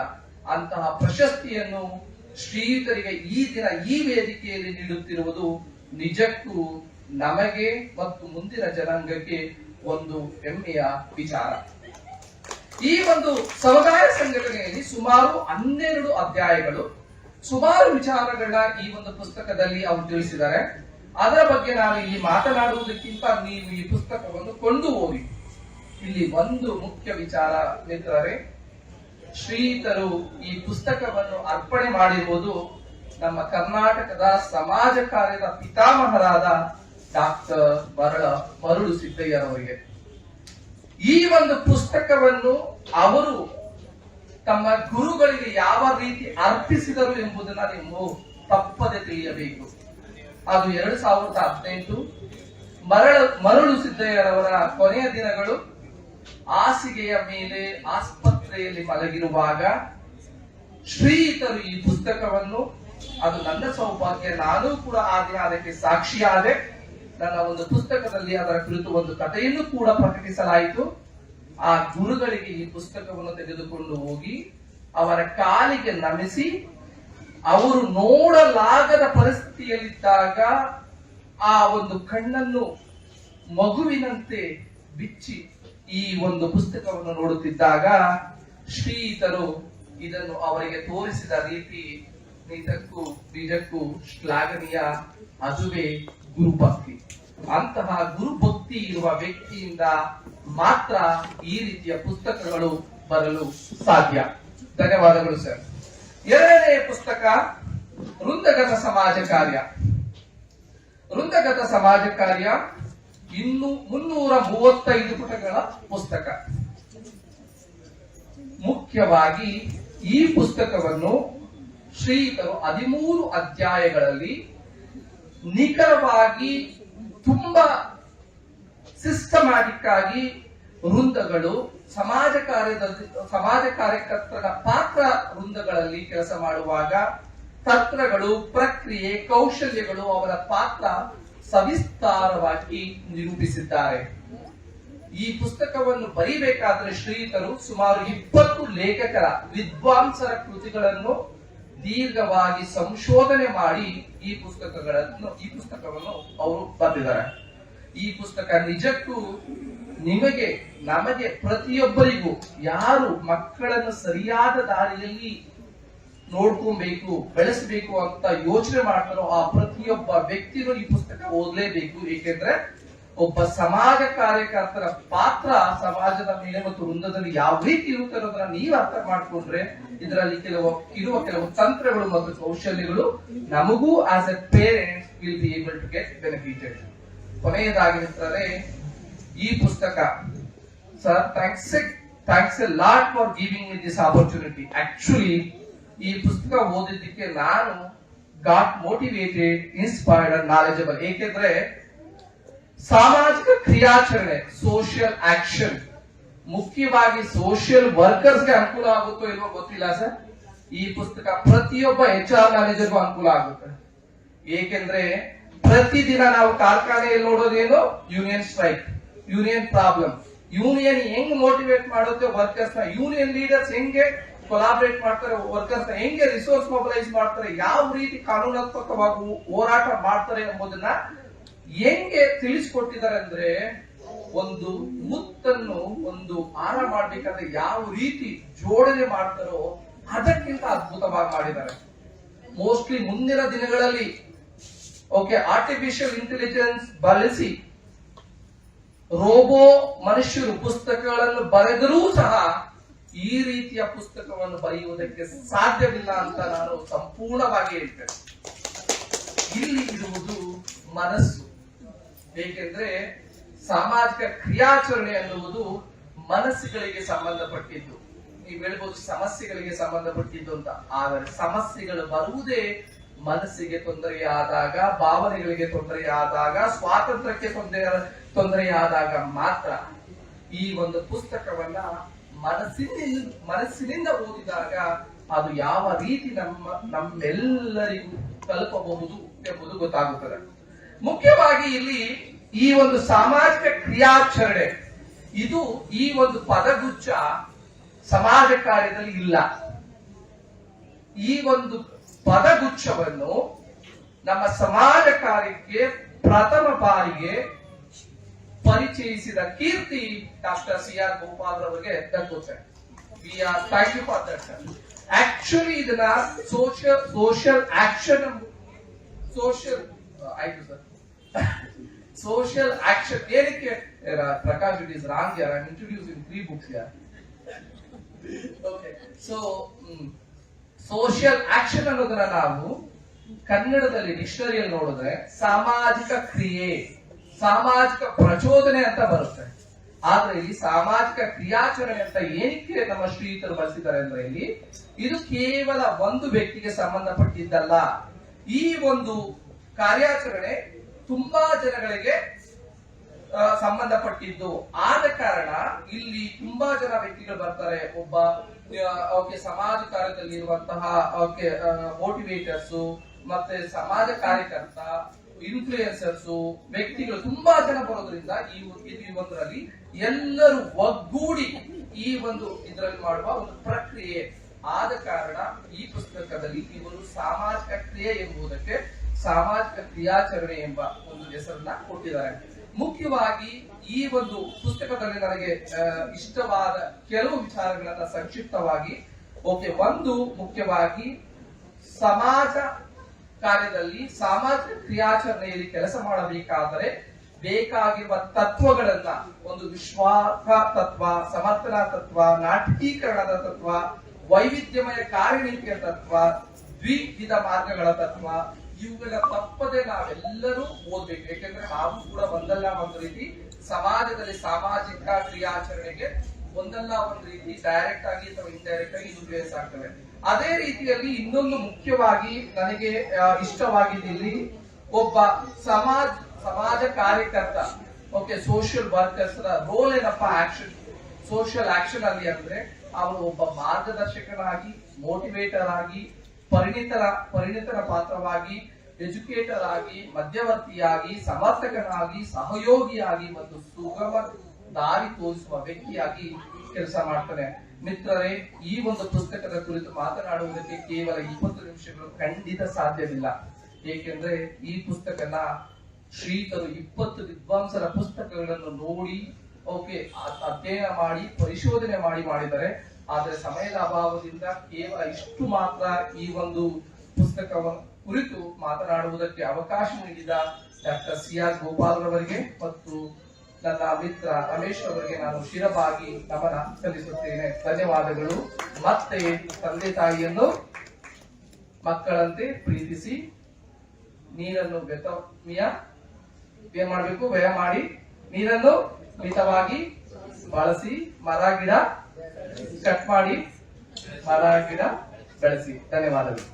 ಅಂತಹ ಪ್ರಶಸ್ತಿಯನ್ನು ಶ್ರೀಯುತರಿಗೆ ಈ ದಿನ ಈ ವೇದಿಕೆಯಲ್ಲಿ ನೀಡುತ್ತಿರುವುದು ನಿಜಕ್ಕೂ ನಮಗೆ ಮತ್ತು ಮುಂದಿನ ಜನಾಂಗಕ್ಕೆ ಒಂದು ಹೆಮ್ಮೆಯ ವಿಚಾರ. ಈ ಒಂದು ಸಮುದಾಯ ಸಂಘಟನೆಯಲ್ಲಿ ಸುಮಾರು ಹನ್ನೆರಡು ಅಧ್ಯಾಯಗಳು. ಸುಮಾರು ವಿಚಾರಗಳ ಈ ಒಂದು ಪುಸ್ತಕದಲ್ಲಿ ಅವರು ತಿಳಿಸಿದ್ದಾರೆ. ಅದರ ಬಗ್ಗೆ ನಾನು ಇಲ್ಲಿ ಮಾತನಾಡುವುದಕ್ಕಿಂತ ನೀವು ಈ ಪುಸ್ತಕವನ್ನು ಕೊಂಡು ಹೋಗಿ ಇಲ್ಲಿ ಒಂದು ಮುಖ್ಯ ವಿಚಾರ ಮಿತ್ರರೇ ಶ್ರೀಯುತರು ಈ ಪುಸ್ತಕವನ್ನು ಅರ್ಪಣೆ ಮಾಡಿರುವುದು ನಮ್ಮ ಕರ್ನಾಟಕದ ಸಮಾಜ ಕಾರ್ಯದ ಪಿತಾಮಹರಾದ ಡಾಕ್ಟರ್ ಮರಳ ಮರುಳು ಸಿದ್ದಯ್ಯನವರಿಗೆ ಈ ಒಂದು ಪುಸ್ತಕವನ್ನು ಅವರು ತಮ್ಮ ಗುರುಗಳಿಗೆ ಯಾವ ರೀತಿ ಅರ್ಪಿಸಿದರು ಎಂಬುದನ್ನು ನೀವು ತಪ್ಪದೆ ತಿಳಿಯಬೇಕು. ಅದು ಎರಡು ಸಾವಿರದ ಹದಿನೆಂಟು ಮರಳು ಮರಳು ಸಿದ್ದಯ್ಯರವರ ಕೊನೆಯ ದಿನಗಳು ಹಾಸಿಗೆಯ ಮೇಲೆ ಆಸ್ಪತ್ರೆಯಲ್ಲಿ ಮಲಗಿರುವಾಗ ಶ್ರೀಯುತರು ಈ ಪುಸ್ತಕವನ್ನು, ಅದು ನನ್ನ ಸೌಭಾಗ್ಯ, ನಾನು ಕೂಡ ಆ ಅದಕ್ಕೆ ಸಾಕ್ಷಿಯಾದೆ ನನ್ನ ಒಂದು ಪುಸ್ತಕದಲ್ಲಿ ಅದರ ಕುರಿತು ಒಂದು ಕಥೆಯನ್ನು ಕೂಡ ಪ್ರಕಟಿಸಲಾಯಿತು. ಆ ಗುರುಗಳಿಗೆ ಈ ಪುಸ್ತಕವನ್ನು ತೆಗೆದುಕೊಂಡು ಹೋಗಿ ಅವರ ಕಾಲಿಗೆ ನಮಿಸಿ ಅವರು ನೋಡಲಾಗದ ಪರಿಸ್ಥಿತಿಯಲ್ಲಿದ್ದಾಗ ಆ ಒಂದು ಕಣ್ಣನ್ನು ಮಗುವಿನಂತೆ ಬಿಚ್ಚಿ ಈ ಒಂದು ಪುಸ್ತಕವನ್ನು ನೋಡುತ್ತಿದ್ದಾಗ ಶ್ರೀತರು ಇದನ್ನು ಅವರಿಗೆ ತೋರಿಸಿದ ರೀತಿ ನಿಜಕ್ಕೂ ನಿಜಕ್ಕೂ ಶ್ಲಾಘನೀಯ ಅದುವೇ ಗುರುಭಕ್ತಿ. ಅಂತಹ ಗುರುಭಕ್ತಿ ಇರುವ ವ್ಯಕ್ತಿಯಿಂದ ಮಾತ್ರ ಈ ರೀತಿಯ ಪುಸ್ತಕಗಳು ಬರಲು ಸಾಧ್ಯ. ಧನ್ಯವಾದಗಳು ಸರ್. ಎರಡನೇ ಪುಸ್ತಕ, ವೃಂದಗತ ಸಮಾಜ ಕಾರ್ಯ. ವೃಂದಗತ ಸಮಾಜ ಕಾರ್ಯ ಇನ್ನು ಮುನ್ನೂರ ಮೂವತ್ತೈದು ಪುಟಗಳ ಪುಸ್ತಕ. ಮುಖ್ಯವಾಗಿ ಈ ಪುಸ್ತಕವನ್ನು ಶ್ರೀಗಳು ಹದಿಮೂರು ಅಧ್ಯಾಯಗಳಲ್ಲಿ ನಿಖರವಾಗಿ ತುಂಬಾ ಸಿಸ್ಟಮ್ಯಾಟಿಕ್ ಆಗಿ ವೃಂದಗಳು, ಸಮಾಜ ಕಾರ್ಯದಲ್ಲಿ ಸಮಾಜ ಕಾರ್ಯಕರ್ತರ ಪಾತ್ರ ವೃಂದಗಳಲ್ಲಿ ಕೆಲಸ ಮಾಡುವಾಗ ತಂತ್ರಗಳು ಪ್ರಕ್ರಿಯೆ, ಕೌಶಲ್ಯಗಳು ಅವರ ಪಾತ್ರ ಸವಿಸ್ತಾರವಾಗಿ ನಿರೂಪಿಸಿದ್ದಾರೆ. ಈ ಪುಸ್ತಕವನ್ನು ಬರೀಬೇಕಾದ್ರೆ ಶ್ರೀತರು ಸುಮಾರು ಇಪ್ಪತ್ತು ಲೇಖಕರ ವಿದ್ವಾಂಸರ ಕೃತಿಗಳನ್ನು ದೀರ್ಘವಾಗಿ ಸಂಶೋಧನೆ ಮಾಡಿ ಈ ಪುಸ್ತಕಗಳನ್ನು, ಈ ಪುಸ್ತಕವನ್ನು ಅವರು ಬರೆದಿದ್ದಾರೆ. ಈ ಪುಸ್ತಕ ನಿಜಕ್ಕೂ ನಿಮಗೆ, ನಮಗೆ ಪ್ರತಿಯೊಬ್ಬರಿಗೂ ಯಾರು ಮಕ್ಕಳನ್ನು ಸರಿಯಾದ ದಾರಿಯಲ್ಲಿ ನೋಡ್ಕೊಬೇಕು, ಬೆಳೆಸಬೇಕು ಅಂತ ಯೋಚನೆ ಮಾಡ್ತಾರೋ ಆ ಪ್ರತಿಯೊಬ್ಬ ವ್ಯಕ್ತಿನೂ ಈ ಪುಸ್ತಕ ಓದಲೇಬೇಕು. ಏಕೆಂದ್ರೆ ಒಬ್ಬ ಸಮಾಜ ಕಾರ್ಯಕರ್ತರ ಪಾತ್ರ ಸಮಾಜದ ಮೇಲೆ ಮತ್ತು ವೃಂದದಲ್ಲಿ ಯಾವ ರೀತಿ ಇರುತ್ತೆ ಅನ್ನೋದನ್ನ ನೀವು ಅರ್ಥ ಮಾಡಿಕೊಂಡ್ರೆ ಇದರಲ್ಲಿ ಕೆಲವು ಇರುವ ಕೆಲವು ತಂತ್ರಗಳು ಮತ್ತು ಕೌಶಲ್ಯಗಳು ನಮಗೂ as a parents will be able to get benefited ಕೊನೆಯದಾಗಿ ಈ ಪುಸ್ತಕ sir thanks thanks a lot for giving me this opportunity actually ಈ ಪುಸ್ತಕ ಓದಿದ್ದಕ್ಕೆ ನಾನು got motivated inspired and knowledgeable ಏಕೆಂದ್ರೆ ಸಾಮಾಜಿಕ ಕ್ರಿಯಾಚರಣೆ ಸೋಷಿಯಲ್ ಆಕ್ಷನ್ ಮುಖ್ಯವಾಗಿ ಸೋಷಿಯಲ್ ವರ್ಕರ್ಸ್ಗೆ ಅನುಕೂಲ ಆಗುತ್ತೋ ಇಲ್ವೋ ಗೊತ್ತಿಲ್ಲ ಸರ್. ಈ ಪುಸ್ತಕ ಪ್ರತಿಯೊಬ್ಬ ಎಚ್ ಆರ್ ಮ್ಯಾನೇಜರ್ಗೂ ಅನುಕೂಲ ಆಗುತ್ತೆ. ಏಕೆಂದ್ರೆ ಪ್ರತಿದಿನ ನಾವು ಕಾರ್ಖಾನೆಯಲ್ಲಿ ನೋಡೋದೇನು? Union strike union problem union ಹೆಂಗ್ ಮೋಟಿವೇಟ್ ಮಾಡುತ್ತೆ ವರ್ಕರ್ಸ್ನ? ಯೂನಿಯನ್ ಲೀಡರ್ಸ್ ಹೆಂಗೆ ಕೊಲಾಬರೇಟ್ ಮಾಡ್ತಾರೆ ವರ್ಕರ್ಸ್ನ? ಹೆಂಗೆ ರಿಸೋರ್ಸ್ ಮೊಬಿಲೈಸ್ ಮಾಡ್ತಾರೆ? ಯಾವ ರೀತಿ ಕಾನೂನಾತ್ಮಕವಾಗಿ ಹೋರಾಟ ಮಾಡ್ತಾರೆ ಎಂಬುದನ್ನ ಹೆಂಗೆ ತಿಳಿಸ್ಕೊಟ್ಟಿದ್ದಾರೆ ಅಂದ್ರೆ ಒಂದು ಮುತ್ತನ್ನು ಒಂದು ಹಾರ ಮಾಡ್ಬೇಕಾದ್ರೆ ಯಾವ ರೀತಿ ಜೋಡಣೆ ಮಾಡ್ತಾರೋ ಅದಕ್ಕಿಂತ ಅದ್ಭುತವಾಗಿ ಮಾಡಿದ್ದಾರೆ. ಮೋಸ್ಟ್ಲಿ ಮುಂದಿನ ದಿನಗಳಲ್ಲಿ ಓಕೆ ಆರ್ಟಿಫಿಷಿಯಲ್ ಇಂಟೆಲಿಜೆನ್ಸ್ ಬಳಸಿ ರೋಬೋ ಮನುಷ್ಯರು ಪುಸ್ತಕಗಳನ್ನು ಬರೆದರೂ ಸಹ ಈ ರೀತಿಯ ಪುಸ್ತಕವನ್ನು ಬರೆಯುವುದಕ್ಕೆ ಸಾಧ್ಯವಿಲ್ಲ ಅಂತ ನಾನು ಸಂಪೂರ್ಣವಾಗಿ ಹೇಳ್ತೇನೆ. ಇಲ್ಲಿ ಇರುವುದು ಮನಸ್ಸು. ಏಕೆಂದ್ರೆ ಸಾಮಾಜಿಕ ಕ್ರಿಯಾಚರಣೆ ಅನ್ನುವುದು ಮನಸ್ಸುಗಳಿಗೆ ಸಂಬಂಧಪಟ್ಟಿದ್ದು. ನೀವು ಹೇಳ್ಬೋದು ಸಮಸ್ಯೆಗಳಿಗೆ ಸಂಬಂಧಪಟ್ಟಿದ್ದು ಅಂತ. ಆದರೆ ಸಮಸ್ಯೆಗಳು ಬರುವುದೇ ಮನಸ್ಸಿಗೆ ತೊಂದರೆಯಾದಾಗ, ಭಾವನೆಗಳಿಗೆ ತೊಂದರೆಯಾದಾಗ, ಸ್ವಾತಂತ್ರ್ಯಕ್ಕೆ ತೊಂದರೆ, ತೊಂದರೆಯಾದಾಗ ಮಾತ್ರ. ಈ ಒಂದು ಪುಸ್ತಕವನ್ನ ಮನಸ್ಸಿನಿಂದ ಮನಸ್ಸಿನಿಂದ ಓದಿದಾಗ ಅದು ಯಾವ ರೀತಿ ನಮ್ಮ, ನಮ್ಮೆಲ್ಲರಿಗೂ ತಲುಪಬಹುದು ಎಂಬುದು ಗೊತ್ತಾಗುತ್ತದೆ. ಮುಖ್ಯವಾಗಿ ಇಲ್ಲಿ ಈ ಒಂದು ಸಾಮಾಜಿಕ ಕ್ರಿಯಾಚರಣೆ, ಇದು ಈ ಒಂದು ಪದಗುಚ್ಛ ಸಮಾಜ ಕಾರ್ಯದಲ್ಲಿ ಇಲ್ಲ. ಈ ಒಂದು ಪದಗುಚ್ಛವನ್ನು ನಮ್ಮ ಸಮಾಜ ಕಾರ್ಯಕ್ಕೆ ಪ್ರಥಮ ಬಾರಿಗೆ ಪರಿಚಯಿಸಿದ ಕೀರ್ತಿ ಡಾಕ್ಟರ್ ಸಿ ಆರ್ ಗೋಪಾಲ್ ಅವರಿಗೆ ಆಕ್ಚುಲಿ ಇದನ್ನ ಸೋಷಿಯಲ್ ಸೋಷಿಯಲ್ ಆಕ್ಷನ್ ಸೋಷಿಯಲ್ ಆಯ್ತು ಸರ್ ಸೋಷಿಯಲ್ ಆಕ್ಷನ್ ಏನಕ್ಕೆ ಪ್ರಕಾಶ್ ಇಟ್ ಇಸ್ ರಾಂಗ್ ಯಾರ್? ಐ ಇಂಟ್ರೊಡ್ಯೂಸಿಂಗ್ ತ್ರೀ ಬುಕ್ಸ್ ಯಾರ್ ಓಕೆ ಸೊ ಸೋಷಿಯಲ್ ಆಕ್ಷನ್ ಅನ್ನೋದನ್ನ ನಾವು ಕನ್ನಡದಲ್ಲಿ ಡಿಕ್ಷನರಿಯಲ್ಲಿ ನೋಡಿದ್ರೆ ಸಾಮಾಜಿಕ ಕ್ರಿಯೆ, ಸಾಮಾಜಿಕ ಪ್ರಚೋದನೆ ಅಂತ ಬರುತ್ತೆ. ಆದ್ರೆ ಇಲ್ಲಿ ಸಾಮಾಜಿಕ ಕ್ರಿಯಾಚರಣೆ ಅಂತ ಏನಕ್ಕೆ ನಮ್ಮ ಶ್ರೀಯುತರು ಬಳಸಿದ್ದಾರೆ ಅಂದ್ರೆ ಇಲ್ಲಿ ಇದು ಕೇವಲ ಒಂದು ವ್ಯಕ್ತಿಗೆ ಸಂಬಂಧಪಟ್ಟಿದ್ದಲ್ಲ. ಈ ಒಂದು ಕಾರ್ಯಾಚರಣೆ ತುಂಬಾ ಜನಗಳಿಗೆ ಸಂಬಂಧಪಟ್ಟಿದ್ದು. ಆದ ಕಾರಣ ಇಲ್ಲಿ ತುಂಬಾ ಜನ ವ್ಯಕ್ತಿಗಳು ಬರ್ತಾರೆ. ಒಬ್ಬ ಸಮಾಜ ಕಾರ್ಯದಲ್ಲಿ ಇರುವಂತಹ ಮೋಟಿವೇಟರ್ಸ್ ಮತ್ತೆ ಸಮಾಜ ಕಾರ್ಯಕರ್ತ ಇನ್ಫ್ಲೂಯೆನ್ಸರ್ಸ್ ವ್ಯಕ್ತಿಗಳು ತುಂಬಾ ಜನ ಬರೋದ್ರಿಂದ ಈ ಒಂದರಲ್ಲಿ ಎಲ್ಲರೂ ಒಗ್ಗೂಡಿ ಈ ಒಂದು ಇದರಲ್ಲಿ ಮಾಡುವ ಒಂದು ಪ್ರಕ್ರಿಯೆ. ಆದ ಕಾರಣ ಈ ಪುಸ್ತಕದಲ್ಲಿ ಒಂದು ಸಾಮಾಜಿಕ ಕ್ರಿಯೆ ಎಂಬುದಕ್ಕೆ ಸಾಮಾಜಿಕ ಕ್ರಿಯಾಚರಣೆ ಎಂಬ ಒಂದು ಹೆಸರನ್ನ ಕೊಟ್ಟಿದ್ದಾರೆ. ಮುಖ್ಯವಾಗಿ ಈ ಒಂದು ಪುಸ್ತಕದಲ್ಲಿ ನನಗೆ ಇಷ್ಟವಾದ ಕೆಲವು ವಿಚಾರಗಳನ್ನ ಸಂಕ್ಷಿಪ್ತವಾಗಿ, ಓಕೆ, ಒಂದು ಮುಖ್ಯವಾಗಿ ಸಮಾಜ ಕಾರ್ಯದಲ್ಲಿ ಸಾಮಾಜಿಕ ಕ್ರಿಯಾಚರಣೆಯಲ್ಲಿ ಕೆಲಸ ಮಾಡಬೇಕಾದರೆ ಬೇಕಾಗಿರುವ ತತ್ವಗಳನ್ನ, ಒಂದು ವಿಶ್ವಾಸ ತತ್ವ, ಸಮರ್ಥನಾ ತತ್ವ, ನಾಟಕೀಕರಣದ ತತ್ವ, ವೈವಿಧ್ಯಮಯ ಕಾರ್ಯನೀತಿಯ ತತ್ವ, ದ್ವಿವಿಧ ಮಾರ್ಗಗಳ ತತ್ವ ಇವುಗಳ ತಪ್ಪದೆ ನಾವೆಲ್ಲರೂ ಓದ್ಬೇಕು. ಯಾಕೆಂದ್ರೆ ನಾವು ಕೂಡ ಒಂದಲ್ಲ ಒಂದು ರೀತಿ ಸಮಾಜದಲ್ಲಿ ಸಾಮಾಜಿಕ ಕ್ರಿಯಾಚರಣೆಗೆ ಒಂದಲ್ಲ ಒಂದು ರೀತಿ ಡೈರೆಕ್ಟ್ ಆಗಿ ಅಥವಾ ಇಂಡೈರೆಕ್ಟ್ ಆಗಿ ಇನ್ಫ್ಲೂಯೆನ್ಸ್ ಆಗ್ತವೆ. ಅದೇ ರೀತಿಯಲ್ಲಿ ಇನ್ನೊಂದು ಮುಖ್ಯವಾಗಿ ನನಗೆ ಇಷ್ಟವಾಗಿದ್ದಿಲ್ಲಿ ಒಬ್ಬ ಸಮಾಜ ಸಮಾಜ ಕಾರ್ಯಕರ್ತ ಓಕೆ ಸೋಷಿಯಲ್ ವರ್ಕರ್ಸ್ ರೋಲ್ ಏನಪ್ಪ ಆಕ್ಷನ್ ಸೋಷಿಯಲ್ ಆಕ್ಷನ್ ಅಲ್ಲಿ ಅಂದ್ರೆ ಅವರು ಒಬ್ಬ ಮಾರ್ಗದರ್ಶಕನಾಗಿ ಮೋಟಿವೇಟರ್ ಆಗಿ ಪರಿಣಿತರ ಪರಿಣಿತರ ಪಾತ್ರವಾಗಿ ಎಜುಕೇಟರ್ ಆಗಿ, ಮಧ್ಯವರ್ತಿಯಾಗಿ, ಸಮರ್ಥಕನಾಗಿ, ಸಹಯೋಗಿಯಾಗಿ ಮತ್ತು ಸುಗಮ ದಾರಿ ತೋರಿಸುವ ವ್ಯಕ್ತಿಯಾಗಿ ಕೆಲಸ ಮಾಡ್ತಾರೆ ಮಿತ್ರರೇ, ಈ ಒಂದು ಪುಸ್ತಕದ ಕುರಿತು ಮಾತನಾಡುವುದಕ್ಕೆ ಕೇವಲ ಇಪ್ಪತ್ತು ನಿಮಿಷಗಳು ಖಂಡಿತ ಸಾಧ್ಯವಿಲ್ಲ. ಏಕೆಂದ್ರೆ ಈ ಪುಸ್ತಕನ ಶ್ರೀತರು ಇಪ್ಪತ್ತು ವಿದ್ವಾಂಸರ ಪುಸ್ತಕಗಳನ್ನು ನೋಡಿ, ಓಕೆ, ಅಧ್ಯಯನ ಮಾಡಿ, ಪರಿಶೋಧನೆ ಮಾಡಿ ಮಾಡಿದ್ದಾರೆ ಆದರೆ ಸಮಯದ ಅಭಾವದಿಂದ ಕೇವಲ ಇಷ್ಟು ಮಾತ್ರ ಈ ಒಂದು ಪುಸ್ತಕವನ್ನು ಕುರಿತು ಮಾತನಾಡುವುದಕ್ಕೆ ಅವಕಾಶ ನೀಡಿದ ಡಾಕ್ಟರ್ ಸಿ ಆರ್ ಗೋಪಾಲ್ ರವರಿಗೆ ಮತ್ತು ನನ್ನ ಮಿತ್ರ ರಮೇಶ್ ಅವರಿಗೆ ನಾನು ಶಿರವಾಗಿ ನಮನ ಸಲ್ಲಿಸುತ್ತೇನೆ. ಧನ್ಯವಾದಗಳು. ಮತ್ತೆ ತಂದೆ ತಾಯಿಯನ್ನು ಮಕ್ಕಳಂತೆ ಪ್ರೀತಿಸಿ ನೀರನ್ನು ಬೆತಮಿಯ ಏನ್ ಮಾಡಬೇಕು? ವ್ಯಯ ಮಾಡಿ ನೀರನ್ನು ಮಿತವಾಗಿ ಬಳಸಿ ಮರ, ಗಿಡ ಕಟ್ ಮಾಡಿ ಮರ ಗಿಡ ಬೆಳೆಸಿ. ಧನ್ಯವಾದಗಳು.